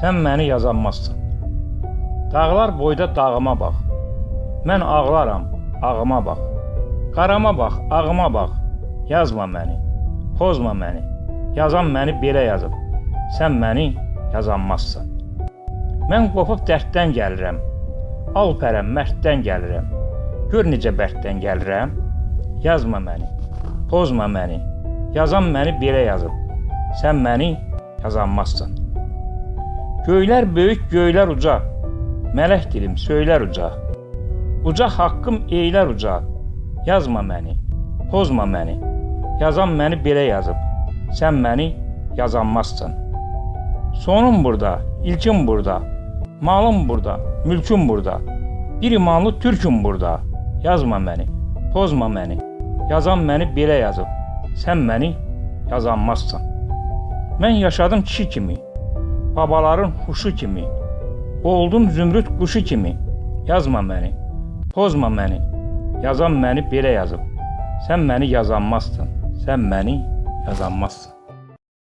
sən məni yazanmazsan. Dağlar boyda dağıma bax. Mən ağlaram, ağıma bax. Qarama bax, ağıma bax. Yazma məni, pozma məni. Yazan məni belə yazıb. Sən məni yazanmazsan. Mən qopub dərddən gəlirəm. Alpərəm, mərddən gəlirəm. Gör necə bərddən gəlirəm. Yazma məni, pozma məni. Yazan məni belə yazıb. Sən məni yazanmazsan. Göylər böyük, göylər uca. Mələk dilim söylər uca. Uca haqqım eylər uca. Yazma məni, pozma məni. Yazan məni belə yazıb. Sən məni yazanmazsan. Sonum burada, ilkim burada. Malım burada, mülküm burada. Bir imanlı türküm burada. Yazma məni, pozma məni. Yazan məni belə yazıb. Sən məni yazanmazsan. Mən yaşadım kişi kimi. Babaların huşu kimi. Oldum zümrüt quşu kimi. Yazma məni, pozma məni. Yazan məni belə yazıb. Sən məni yazanmazsan. Sən məni yazanmazsan.